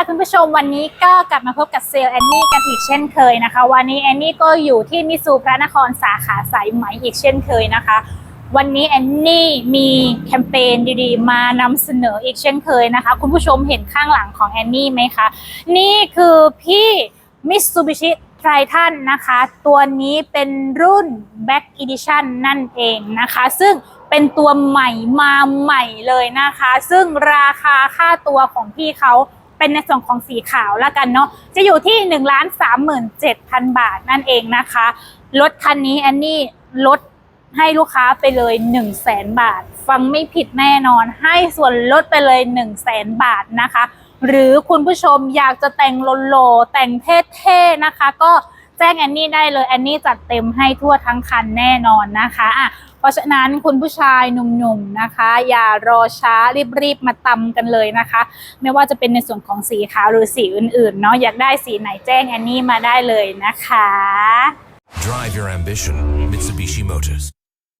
ค่ะคุณผู้ชมวันนี้ก็กลับมาพบกับเซลแอนนี่กันอีกเช่นเคยนะคะ วันนี้แอนนี่ก็อยู่ที่มิสูพระนครสาขาสายไหมอีกเช่นเคยนะคะ วันนี้แอนนี่มีแคมเปญดีๆ มานำเสนออีกเช่นเคยนะคะ คุณผู้ชมเห็นข้างหลังของแอนนี่ไหมคะ นี่คือพี่มิตซูบิชิไททันนะคะ ตัวนี้เป็นรุ่น Back Edition นั่นเองนะคะ ซึ่งเป็นตัวใหม่มาใหม่เลยนะคะ ซึ่งราคาค่าตัวของพี่เขา เป็นในส่วนของสีขาวแล้วกันเนาะจะอยู่ที่1นึ่งล้านสามหมื่นเจ็ดพันบาทนั่นเองนะคะรถคันนี้แอนนี่ลดให้ลูกค้าไปเลย1นึ่งแสนบาท ฟังไม่ผิดแน่นอนให้ส่วนลดไปเลย1นึ่งแสนบาทนะคะ หรือคุณผู้ชมอยากจะแต่งโลๆแต่งเท่ๆนะคะ ก็แจ้งแอนนี่ได้เลยแอนนี่จัดเต็มให้ทั่วทั้งคันแน่นอนนะคะอะ ราะฉะนั้นคุณผู้ชายหนุ่มๆนะคะ อย่ารอช้ารีบๆมาตำกันเลยนะคะ ไม่ว่าจะเป็นในส่วนของสีขาวหรือสีอื่นๆเนาะอยากได้สีไหนแจ้งแอนนี่มาได้เลยนะคะ Drive your ambition, Mitsubishi Motors.